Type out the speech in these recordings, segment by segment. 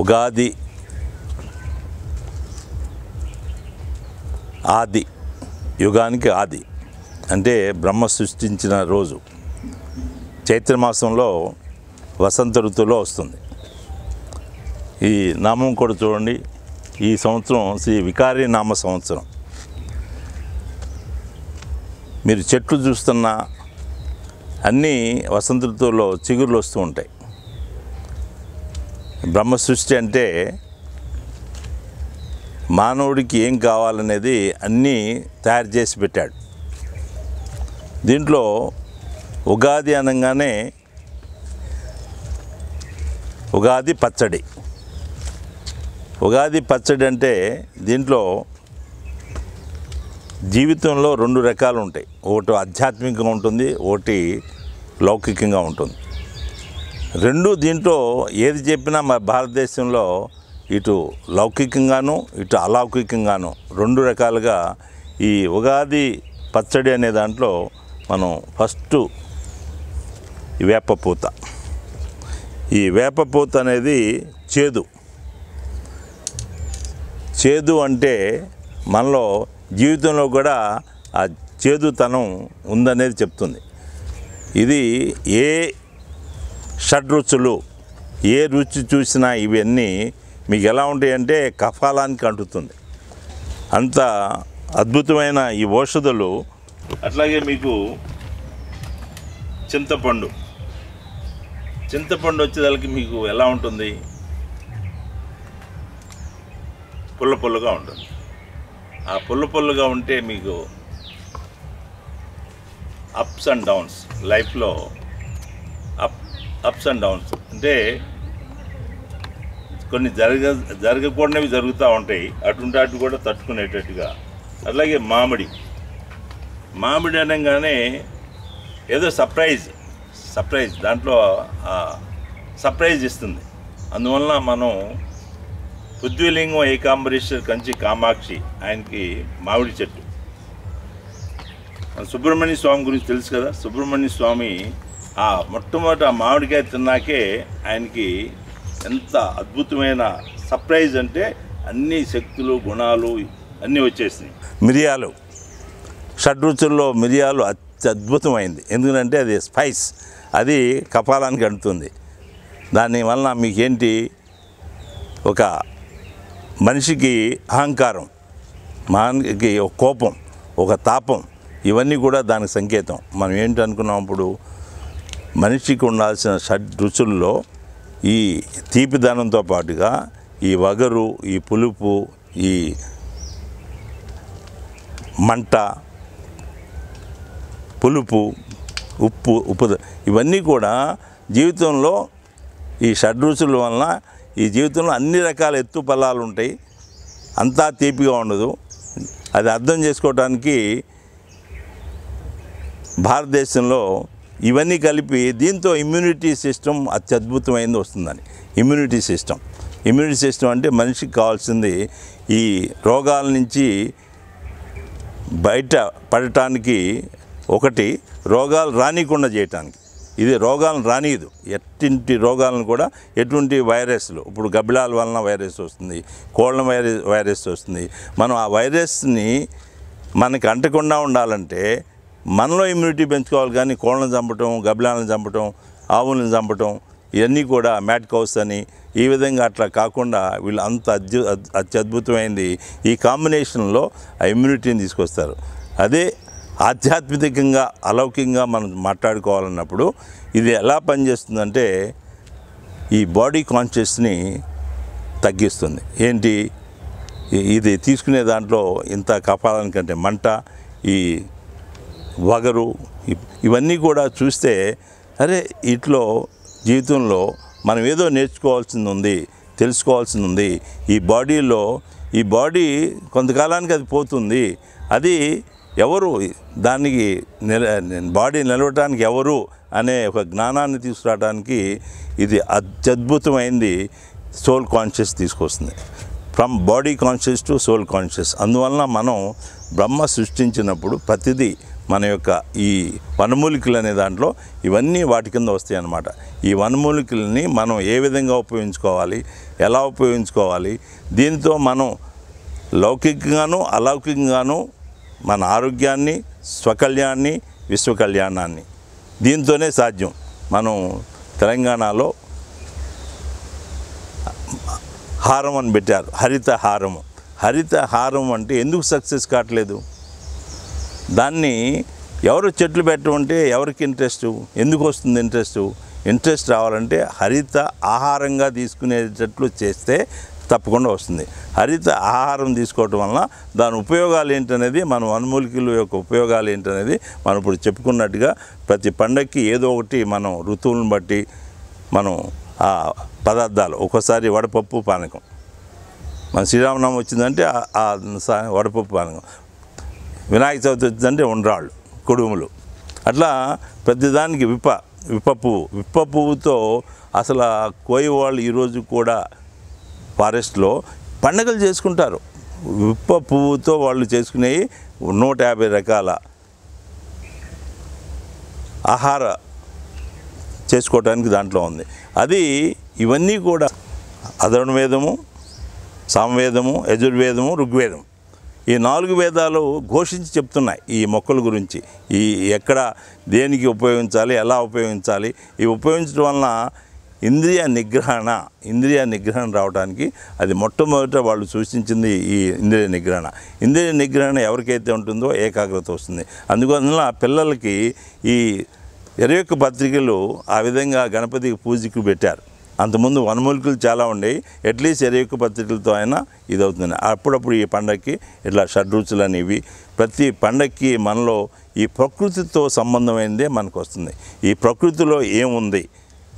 ఉగాది ఆది యుగానికి ఆది. అంటే బ్రహ్మ సృష్టించిన రోజు. చైత్రమాసంలో వసంత ఋతువులో వస్తుంది. ఈ నామం కూడా చూడండి. ఈ సంవత్సరం శ్రీ వికారి నామ సంవత్సరం. మీరు చెట్లు చూస్తున్నా అన్నీ వసంత ఋతువులో చిగురులు వస్తూ ఉంటాయి. బ్రహ్మ సృష్టి అంటే మానవుడికి ఏం కావాలనేది అన్నీ తయారు చేసి పెట్టాడు. దీంట్లో ఉగాది అనగానే ఉగాది పచ్చడి. ఉగాది పచ్చడి అంటే దీంట్లో జీవితంలో రెండు రకాలు ఉంటాయి. ఒకటి ఆధ్యాత్మికంగా ఉంటుంది ఒకటి లౌకికంగా ఉంటుంది. రెండు దీంట్లో ఏది చెప్పినా మన భారతదేశంలో ఇటు లౌకికంగాను ఇటు అలౌకికంగాను రెండు రకాలుగా ఈ ఉగాది పచ్చడి అనే దాంట్లో మనం ఫస్ట్ వేపపూత ఈ వేపపూత అనేది చేదు. చేదు అంటే మనలో జీవితంలో కూడా ఆ చేదుతనం ఉందనేది చెప్తుంది. ఇది ఏ షడ్రుచులు. ఏ రుచి చూసినా ఇవన్నీ మీకు ఎలా ఉంటాయంటే కఫాలానికి అంటుతుంది. అంత అద్భుతమైన ఈ ఔషధులు అట్లాగే మీకు చింతపండు. చింతపండు వచ్చేదానికి మీకు ఎలా ఉంటుంది? పుల్ల పుల్లగా ఉంటుంది. ఆ పుల్ల పుల్లగా ఉంటే మీకు అప్స్ అండ్ డౌన్స్ లైఫ్లో అప్స్ అండ్ డౌన్స్ అంటే కొన్ని జరగ జరగకూడనివి జరుగుతూ ఉంటాయి. అటుంటే అటు కూడా తట్టుకునేటట్టుగా. అలాగే మామిడి. మామిడి అనగానే ఏదో సర్ప్రైజ్ సర్ప్రైజ్ దాంట్లో సర్ప్రైజ్ ఇస్తుంది. అందువలన మనం పృథ్వీలింగం ఏకాంబరీశ్వర్ కంచి కామాక్షి ఆయనకి మామిడి చెట్టు. సుబ్రహ్మణ్య స్వామి గురించి తెలుసు కదా? సుబ్రహ్మణ్య స్వామి ఆ మొట్టమొదటి ఆ మామిడికాయ తిన్నాకే ఆయనకి ఎంత అద్భుతమైన సర్ప్రైజ్ అంటే అన్ని శక్తులు గుణాలు అన్నీ వచ్చేసినాయి. మిరియాలు. షడ్రుచుల్లో మిరియాలు అత్యద్భుతమైంది. ఎందుకంటే అది స్పైస్. అది కపాలానికి అంటుతుంది. దానివల్ల మీకేంటి? ఒక మనిషికి అహంకారం మానికి ఒక కోపం ఒక తాపం ఇవన్నీ కూడా దానికి సంకేతం. మనం ఏంటి అనుకున్నప్పుడు మనిషికి ఉండాల్సిన షడ్ రుచుల్లో ఈ తీపిదనంతో పాటుగా ఈ వగరు ఈ పులుపు ఈ మంట పులుపు ఉప్పు ఉప్పు ఇవన్నీ కూడా జీవితంలో ఈ షడ్రుచుల వలన ఈ జీవితంలో అన్ని రకాల ఎత్తు పల్లాలు ఉంటాయి. అంతా తీపిగా ఉండదు. అది అర్థం చేసుకోవడానికి భారతదేశంలో ఇవన్నీ కలిపి దీంతో ఇమ్యూనిటీ సిస్టమ్ అత్యద్భుతమైంది వస్తుందని. ఇమ్యూనిటీ సిస్టమ్ ఇమ్యూనిటీ సిస్టమ్ అంటే మనిషికి కావాల్సింది ఈ రోగాల నుంచి బయట పడటానికి ఒకటి రోగాలు రానికుండా చేయటానికి. ఇది రోగాలను రానియదు. ఎట్టింటి రోగాలను కూడా ఎటువంటి వైరస్లు ఇప్పుడు గబ్బిలాల వలన వైరస్ వస్తుంది కోళ్ళ వైరస్ వైరస్ వస్తుంది. మనం ఆ వైరస్ని మనకి అంటకుండా ఉండాలంటే మనలో ఇమ్యూనిటీ పెంచుకోవాలి కానీ కోళ్ళను చంపటం గబ్బిలాలను చంపటం ఆవులను చంపటం ఇవన్నీ కూడా మ్యాట్ కౌస్ అని ఈ విధంగా అట్లా కాకుండా వీళ్ళు అంత అద్భు అత్యద్భుతమైంది ఈ కాంబినేషన్లో ఆ ఇమ్యూనిటీని తీసుకొస్తారు. అదే ఆధ్యాత్మికంగా అలౌకికంగా మనం మాట్లాడుకోవాలన్నప్పుడు ఇది ఎలా పనిచేస్తుందంటే ఈ బాడీ కాన్షియస్ని తగ్గిస్తుంది. ఏంటి? ఇది తీసుకునే దాంట్లో ఇంత కపాలానికంటే మంట ఈ వగరు ఇవన్నీ కూడా చూస్తే అరే ఇట్లో జీవితంలో మనం ఏదో నేర్చుకోవాల్సింది ఉంది తెలుసుకోవాల్సింది ఉంది ఈ బాడీలో ఈ బాడీ కొంతకాలానికి అది పోతుంది. అది ఎవరు దానికి నిల బాడీ నిలవటానికి ఎవరు అనే ఒక జ్ఞానాన్ని తీసుకురావడానికి ఇది అత్యద్భుతమైంది. సోల్ కాన్షియస్ తీసుకొస్తుంది. From body conscious to soul conscious. అందువలన మనం బ్రహ్మ సృష్టించినప్పుడు ప్రతిదీ మన యొక్క ఈ వనమూలికలు అనే దాంట్లో ఇవన్నీ వాటి కింద వస్తాయి అన్నమాట ఈ వనమూలికలని మనం ఏ విధంగా ఉపయోగించుకోవాలి ఎలా ఉపయోగించుకోవాలి దీంతో మనం లౌకికంగాను అలౌకికంగాను మన ఆరోగ్యాన్ని స్వకల్యాణాన్ని విశ్వకల్యాణాన్ని దీంతోనే సాధ్యం. మనం తెలంగాణలో హారం అని పెట్టారు హరిత హారము. హరిత హారం అంటే ఎందుకు సక్సెస్ కావట్లేదు? దాన్ని ఎవరు చెట్లు పెట్టమంటే ఎవరికి ఇంట్రెస్ట్? ఎందుకు వస్తుంది ఇంట్రెస్ట్? ఇంట్రెస్ట్ రావాలంటే హరిత ఆహారంగా తీసుకునేటట్లు చేస్తే తప్పకుండా వస్తుంది. హరిత ఆహారం తీసుకోవటం వలన దాని ఉపయోగాలు ఏంటనేది మన వనమూలికల యొక్క ఉపయోగాలు ఏంటనేది మనం ఇప్పుడు చెప్పుకున్నట్టుగా ప్రతి పండక్కి ఏదో ఒకటి మనం ఋతువులను బట్టి మనం ఆ పదార్థాలు ఒక్కోసారి వడపప్పు పానకం. మన శ్రీరామనామం వచ్చిందంటే ఆ- వడపప్పు పానకం. వినాయక చవితి వచ్చిందంటే ఉండ్రాళ్ళు కుడుములు. అట్లా ప్రతిదానికి విప్ప విప్ప పువ్వు. విప్ప పువ్వుతో అసలు ఆ కోయి వాళ్ళు ఈరోజు కూడా ఫారెస్ట్లో పండగలు చేసుకుంటారు. విప్ప పువ్వుతో వాళ్ళు చేసుకునేవి నూట యాభై రకాల ఆహార చేసుకోవడానికి దాంట్లో ఉంది. అది ఇవన్నీ కూడా అధర్వవేదము సామవేదము యజుర్వేదము ఋగ్వేదం ఈ నాలుగు వేదాలు ఘోషించి చెప్తున్నాయి ఈ మొక్కల గురించి. ఈ ఎక్కడ దేనికి ఉపయోగించాలి ఎలా ఉపయోగించాలి ఈ ఉపయోగించడం వలన ఇంద్రియ నిగ్రహణ ఇంద్రియ నిగ్రహణ రావడానికి అది మొట్టమొదట వాళ్ళు సూచించింది ఈ ఇంద్రియ నిగ్రహణ. ఇంద్రియ నిగ్రహణ ఎవరికైతే ఉంటుందో ఏకాగ్రత వస్తుంది. అందువలన పిల్లలకి ఈ ఇరవై పత్రికలు ఆ విధంగా గణపతికి పూజకి పెట్టారు. అంతకుముందు వనమూలికలు చాలా ఉండేవి. అట్లీస్ట్ ఇరవై పత్రికలతో అయినా ఇది అవుతుంది అప్పుడప్పుడు ఈ పండగకి ఇట్లా షడ్రుచులు అనేవి ప్రతి పండగకి మనలో ఈ ప్రకృతితో సంబంధమైనదే మనకు వస్తుంది ఈ ప్రకృతిలో ఏముంది?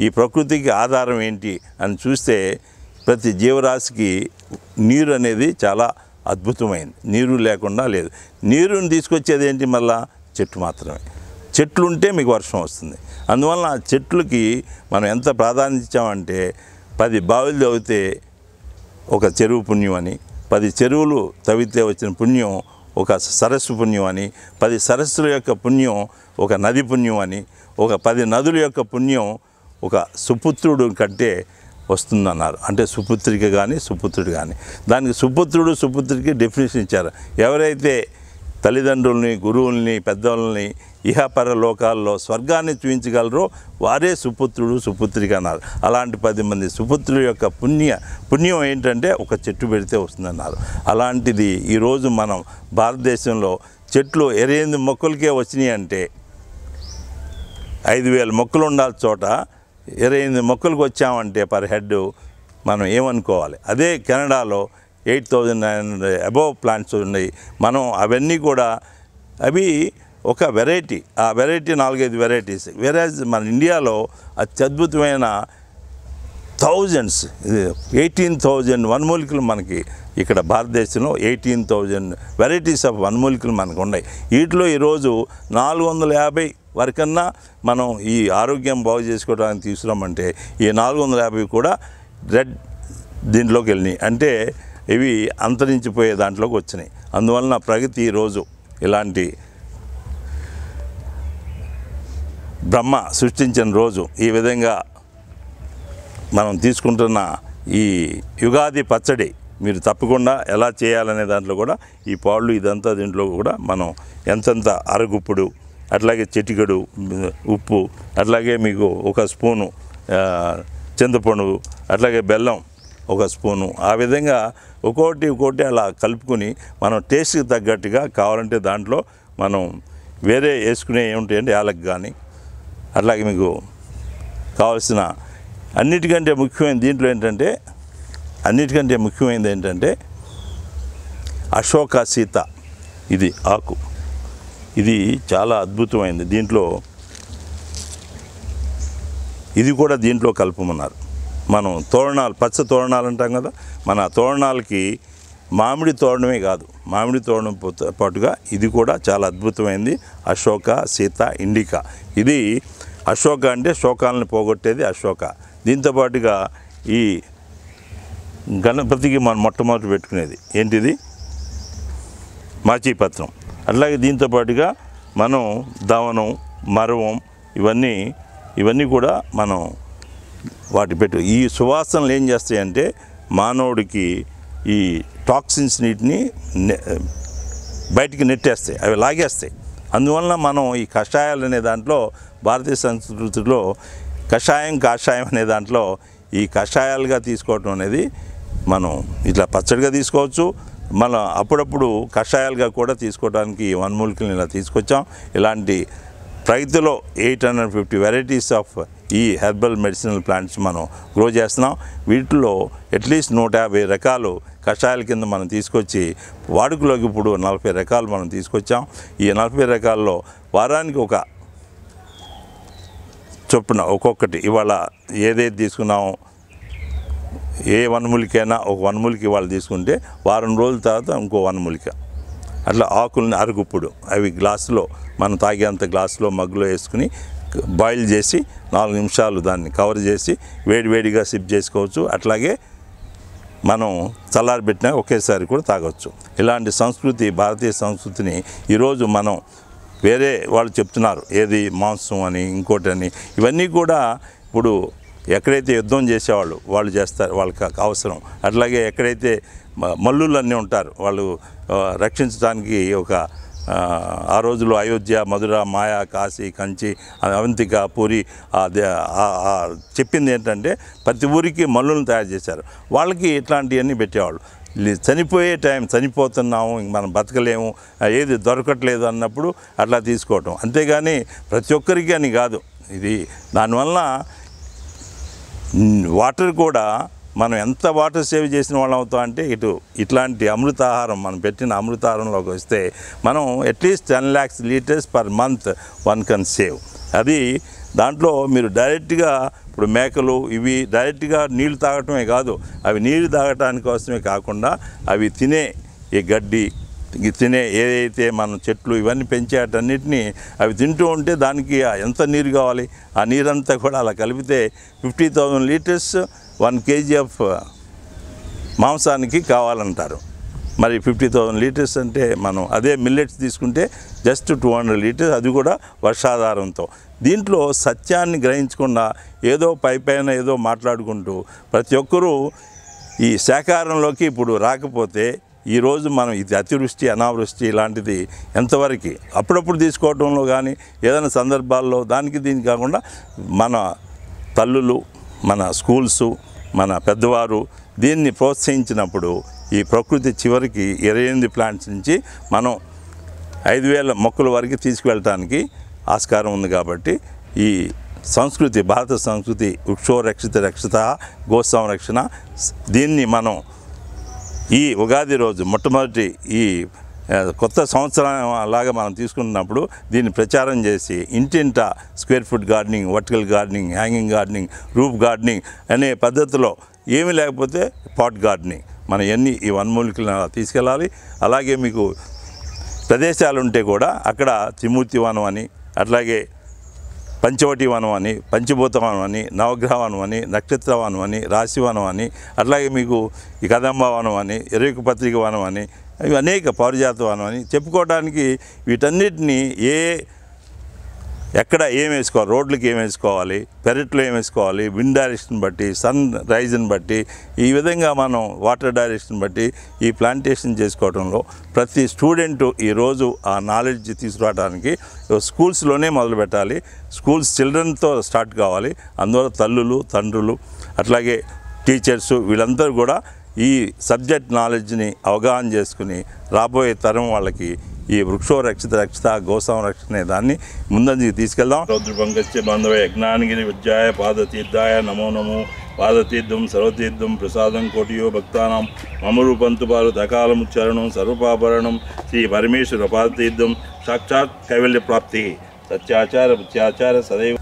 ఈ ప్రకృతికి ఆధారం ఏంటి? అని చూస్తే ప్రతి జీవరాశికి నీరు అనేది చాలా అద్భుతమైంది. నీరు లేకుండా లేదు. నీరుని తీసుకొచ్చేది ఏంటి మళ్ళా? చెట్టు మాత్రమే. చెట్లు ఉంటే మీకు వర్షం వస్తుంది. అందువలన ఆ చెట్లకి మనం ఎంత ప్రాధాన్యత ఇచ్చామంటే పది బావిలు తవ్వితే ఒక చెరువు పుణ్యం అని పది చెరువులు తవ్వితే వచ్చిన పుణ్యం ఒక సరస్సు పుణ్యం అని పది సరస్సుల యొక్క పుణ్యం ఒక నది పుణ్యం అని ఒక పది నదుల యొక్క పుణ్యం ఒక సుపుత్రుడు కంటే వస్తుందన్నారు. అంటే సుపుత్రిక కానీ సుపుత్రుడు కానీ దానికి సుపుత్రుడు సుపుత్రికి డెఫినేషన్ ఇచ్చారు. ఎవరైతే తల్లిదండ్రుల్ని గురువుల్ని పెద్దవాళ్ళని ఇహపర లోకాల్లో స్వర్గాన్ని చూపించగలరో వారే సుపుత్రుడు సుపుత్రిక అన్నారు. అలాంటి పది మంది సుపుత్రుల యొక్క పుణ్య పుణ్యం ఏంటంటే ఒక చెట్టు పెడితే వస్తుందన్నారు. అలాంటిది ఈరోజు మనం భారతదేశంలో చెట్లు ఎనిమిది మొక్కలకే వచ్చినాయి అంటే ఐదు వేల మొక్కలు ఉండాలి చోట ఇరవై ఎనిమిది మొక్కలకు వచ్చామంటే పర్ హెడ్ మనం ఏమనుకోవాలి? అదే కెనడాలో eight thousand nine hundred above plants ఉన్నాయి. మనం అవన్నీ కూడా అవి ఒక వెరైటీ ఆ వెరైటీ నాలుగైదు వెరైటీస్. వేరే మన ఇండియాలో అత్యద్భుతమైన థౌజండ్స్ ఎయిటీన్ థౌజండ్ వన్మూలికలు మనకి ఇక్కడ భారతదేశంలో ఎయిటీన్ థౌజండ్ వెరైటీస్ ఆఫ్ వన్మూలికలు మనకు ఉన్నాయి. వీటిలో ఈరోజు నాలుగు వందల యాభై వరకన్నా మనం ఈ ఆరోగ్యం బాగు చేసుకోవడానికి తీసుకురామంటే ఈ నాలుగు వందల యాభై కూడా రెడ్ దీంట్లోకి వెళ్ళినాయి. అంటే ఇవి అంతరించిపోయే దాంట్లోకి వచ్చినాయి. అందువలన ప్రగతి ఈరోజు ఇలాంటి బ్రహ్మ సృష్టించిన రోజు ఈ విధంగా మనం తీసుకుంటున్న ఈ యుగాది పచ్చడి మీరు తప్పకుండా ఎలా చేయాలనే దాంట్లో కూడా ఈ పాళ్ళు ఇదంతా దీంట్లో కూడా మనం ఎంతెంత అరగుప్పుడు అట్లాగే చిటికెడు ఉప్పు అట్లాగే మీకు ఒక స్పూను చింతపండు అట్లాగే బెల్లం ఒక స్పూను ఆ విధంగా ఒక్కోటి ఒక్కోటి అలా కలుపుకొని మనం టేస్ట్కి తగ్గట్టుగా కావాలంటే దాంట్లో మనం వేరే వేసుకునే ఏమిటి అంటే యాలకు కానీ అట్లాగే మీకు కావాల్సిన అన్నిటికంటే ముఖ్యమైన దీంట్లో ఏంటంటే అన్నిటికంటే ముఖ్యమైనది ఏంటంటే అశోక సీత ఇది ఆకు. ఇది చాలా అద్భుతమైంది. దీంట్లో ఇది కూడా దీంట్లో కలుపుమన్నారు. మనం తోరణాలు పచ్చ తోరణాలు అంటాం కదా మన తోరణాలకి మామిడి తోరణమే కాదు మామిడి తోరణం పాటుగా ఇది కూడా చాలా అద్భుతమైంది. అశోక సీత ఇండికా. ఇది అశోక అంటే శోకాలను పోగొట్టేది అశోక. దీంతో పాటుగా ఈ గణపతికి మనం మొట్టమొదటి పెట్టుకునేది. ఏంటిది? మాచీపత్రం. అట్లాగే దీంతో పాటుగా మనం దవనం మరవం ఇవన్నీ ఇవన్నీ కూడా మనం వాటి పెట్టు ఈ సువాసనలు ఏం చేస్తాయంటే మానవుడికి ఈ టాక్సిన్స్ నీటిని బయటికి నెట్టేస్తాయి అవి లాగేస్తాయి. అందువలన మనం ఈ కషాయాలు అనే దాంట్లో భారతీయ సంస్కృతిలో కషాయం కాషాయం అనే దాంట్లో ఈ కషాయాలుగా తీసుకోవటం అనేది మనం ఇట్లా పచ్చడిగా తీసుకోవచ్చు. మనం అప్పుడప్పుడు కషాయాలుగా కూడా తీసుకోవడానికి ఈ వన్మూలికలను ఇలా తీసుకొచ్చాం. ఇలాంటి ప్రగతిలో eight hundred fifty varieties of ఈ హెర్బల్ మెడిసినల్ ప్లాంట్స్ మనం గ్రో చేస్తున్నాం. వీటిలో అట్లీస్ట్ నూట యాభై రకాలు కషాయాల కింద మనం తీసుకొచ్చి వాడుకలోకి ఇప్పుడు నలభై రకాలు మనం తీసుకొచ్చాం. ఈ నలభై రకాల్లో వారానికి ఒక చొప్పున ఒక్కొక్కటి ఇవాళ ఏదైతే తీసుకున్నామో ఏ వనమూలికైనా ఒక వనమూలిక ఇవాళ తీసుకుంటే వారం రోజుల తర్వాత ఇంకో వనమూలిక. అట్లా ఆకుల్ని అరుగుప్పుడు అవి గ్లాసులో మనం తాగేంత గ్లాసులో మగ్గులో వేసుకుని బాయిల్ చేసి నాలుగు నిమిషాలు దాన్ని కవర్ చేసి వేడివేడిగా సిప్ చేసుకోవచ్చు. అట్లాగే మనం చల్లారబెట్టినా ఒకేసారి కూడా తాగొచ్చు. ఇలాంటి సంస్కృతి భారతీయ సంస్కృతిని ఈరోజు మనం వేరే వాళ్ళు చెప్తున్నారు. ఏది మాంసం అని ఇంకోటి అని. ఇవన్నీ కూడా ఇప్పుడు ఎక్కడైతే యుద్ధం చేసేవాళ్ళు వాళ్ళు చేస్తారు వాళ్ళకి అవసరం. అట్లాగే ఎక్కడైతే మల్లులన్నీ మల్లులు అన్నీ ఉంటారు వాళ్ళు రక్షించడానికి ఒక ఆ, రోజుల్లో అయోధ్య మధుర మాయా కాశీ కంచి అవంతిక పూరి చెప్పింది ఏంటంటే ప్రతి ఊరికి మల్లులను తయారు చేశారు. వాళ్ళకి ఇట్లాంటివన్నీ పెట్టేవాళ్ళు. చనిపోయే టైం చనిపోతున్నాము మనం బతకలేము ఏది దొరకట్లేదు అన్నప్పుడు అట్లా తీసుకోవటం. అంతేగాని ప్రతి ఒక్కరికి అని కాదు. ఇది దానివల్ల వాటర్ కూడా మనం ఎంత వాటర్ సేవ్ చేసిన వాళ్ళం అవుతాం అంటే ఇటు ఇట్లాంటి అమృతాహారం మనం పెట్టిన అమృతాహారంలోకి వస్తే మనం at least ten lakhs litres per month one can save అది దాంట్లో మీరు డైరెక్ట్గా ఇప్పుడు మేకలు ఇవి డైరెక్ట్గా నీళ్ళు తాగటమే కాదు అవి నీళ్ళు తాగటానికి కోసమే కాకుండా అవి తినే ఈ గడ్డి తినే ఏదైతే మనం చెట్లు ఇవన్నీ పెంచేటన్నిటిని అవి తింటూ ఉంటే దానికి ఎంత నీరు కావాలి? ఆ నీరంతా కూడా అలా కలిపితే fifty thousand litres one KG of మాంసానికి కావాలంటారు. మరి ఫిఫ్టీ థౌజండ్ లీటర్స్ అంటే మనం అదే మిల్లెట్స్ తీసుకుంటే జస్ట్ టూ హండ్రెడ్ లీటర్స్ అది కూడా వర్షాధారంతో. దీంట్లో సత్యాన్ని గ్రహించకుండా ఏదో పై పైన ఏదో మాట్లాడుకుంటూ ప్రతి ఒక్కరూ ఈ సేకారంలోకి ఇప్పుడు రాకపోతే ఈరోజు మనం ఇది అతివృష్టి అనావృష్టి ఇలాంటిది ఎంతవరకు? అప్పుడప్పుడు తీసుకోవడంలో కానీ ఏదైనా సందర్భాల్లో దానికి దీనికి కాకుండా మన తల్లులు మన స్కూల్స్ మన పెద్దవారు దీన్ని ప్రోత్సహించినప్పుడు ఈ ప్రకృతి చివరికి ఇరవై ఎనిమిది ప్లాంట్స్ నుంచి మనం ఐదు వేల మొక్కల వరకు తీసుకువెళ్ళటానికి ఆస్కారం ఉంది కాబట్టి ఈ సంస్కృతి భారత సంస్కృతి వృక్షోరక్షిత రక్షిత గో సంరక్షణ దీన్ని మనం ఈ ఉగాది రోజు మొట్టమొదటి ఈ కొత్త సంవత్సరం లాగా మనం తీసుకున్నప్పుడు దీన్ని ప్రచారం చేసి ఇంటింట square foot gardening vertical gardening hanging gardening roof gardening అనే పద్ధతిలో ఏమీ లేకపోతే పాట్ గార్డెనింగ్. మనం ఎన్ని ఈ వన్మూలికలను అలా తీసుకెళ్ళాలి. అలాగే మీకు ప్రదేశాలు ఉంటే కూడా అక్కడ త్రిమూర్తి వనం అని అట్లాగే పంచవటి వనం అని పంచభూత వనం అని నవగ్రహ వనం అని నక్షత్ర వనం అని రాశి వనం అని అట్లాగే మీకు ఈ కదంబ వనం అని ఎరుక పత్రిక వనం అని ఇవి అనేక పారిజాతం అని చెప్పుకోవడానికి వీటన్నిటిని ఏ ఎక్కడ ఏం వేసుకోవాలి? రోడ్లకి ఏం వేసుకోవాలి? పెరట్లో ఏం వేసుకోవాలి? విండ్ డైరెక్షన్ బట్టి సన్ రైజ్ని బట్టి ఈ విధంగా మనం వాటర్ డైరెక్షన్ బట్టి ఈ ప్లాంటేషన్ చేసుకోవడంలో ప్రతి స్టూడెంట్ ఈరోజు ఆ నాలెడ్జ్ తీసుకురావడానికి స్కూల్స్లోనే మొదలు పెట్టాలి. స్కూల్స్ చిల్డ్రన్తో స్టార్ట్ కావాలి. అందువల్ల తల్లులు తండ్రులు అట్లాగే టీచర్స్ వీళ్ళందరూ కూడా ఈ సబ్జెక్ట్ నాలెడ్జ్ని అవగాహన చేసుకుని రాబోయే తరం వాళ్ళకి ఈ వృక్షో రక్షిత రక్షిత గోసం రక్షణ దాన్ని ముందంజకి తీసుకెళ్దాం. రౌద్రపంకస్య బాంధవ యజ్ఞానగిరి విద్యాయ పాదతీర్థాయ నమో నమో పాదతీర్థం సర్వతీర్థం ప్రసాదం కోటియో భక్తానం. మమరూపంతు పారు దకాలముచ్చరణం సర్వపాభరణం శ్రీ పరమేశ్వర పాదతీర్థం సాక్షాత్ కైవల్య ప్రాప్తి. సత్యాచార ప్రత్యాచార సదైవ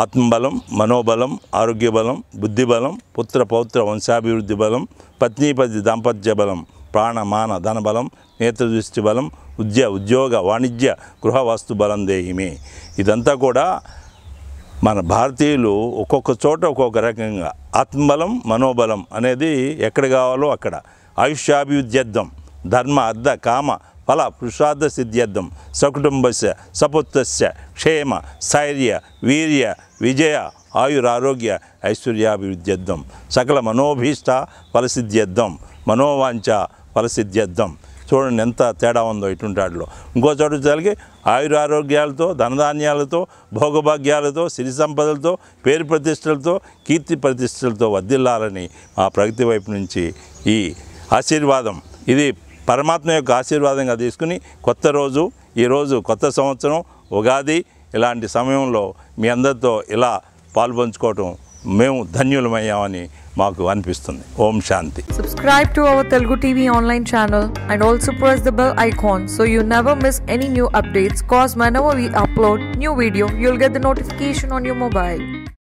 ఆత్మబలం మనోబలం ఆరోగ్య బలం బుద్ధిబలం పుత్ర పౌత్ర వంశాభివృద్ధి బలం పత్నీపతి దాంపత్య బలం ప్రాణ మాన ధనబలం నేత్రదృష్టి బలం ఉద్య ఉద్యోగ వాణిజ్య గృహ వస్తు బలం దేహిమే. ఇదంతా కూడా మన భారతీయులు ఒక్కొక్క చోట ఒక్కొక్క రకంగా ఆత్మబలం మనోబలం అనేది ఎక్కడ కావాలో అక్కడ. ఆయుష్యాభివృద్ధ్యర్థం ధర్మ అర్థ కామ ఫల పురుషార్థ సిద్ధ్యర్థం సకుటుంబస్య సపుత్రస్య క్షేమ స్థైర్య వీర్య విజయ ఆయురారోగ్య ఐశ్వర్యాభివృద్ధ్యర్థం సకల మనోభీష్ట ఫలసిద్ధ్యర్థం మనోవాంఛ ఫలసిద్ధ్యర్థం చూడండి ఎంత తేడా ఉందో ఇటువంటి వాటిలో. ఇంకో చోట జరిగి ఆయురారోగ్యాలతో ధనధాన్యాలతో భోగభాగ్యాలతో సిరి సంపదలతో పేరు ప్రతిష్టలతో కీర్తి ప్రతిష్టలతో వర్ధిల్లాలని మా ప్రగతి వైపు నుంచి ఈ ఆశీర్వాదం. ఇది పరమాత్మ యొక్క ఆశీర్వాదంగా తీసుకుని కొత్త రోజు ఈరోజు కొత్త సంవత్సరం ఉగాది ఇలాంటి సమయంలో మీ అందరితో ఇలా పాల్పంచుకోవటం మేము ధన్యులమయ్యామని మాకు అనిపిస్తుంది. ఓం శాంతి. Subscribe to our Telugu TV online channel and also press the bell icon so you never miss any new updates cause my never we upload new video you'll get the notification on your mobile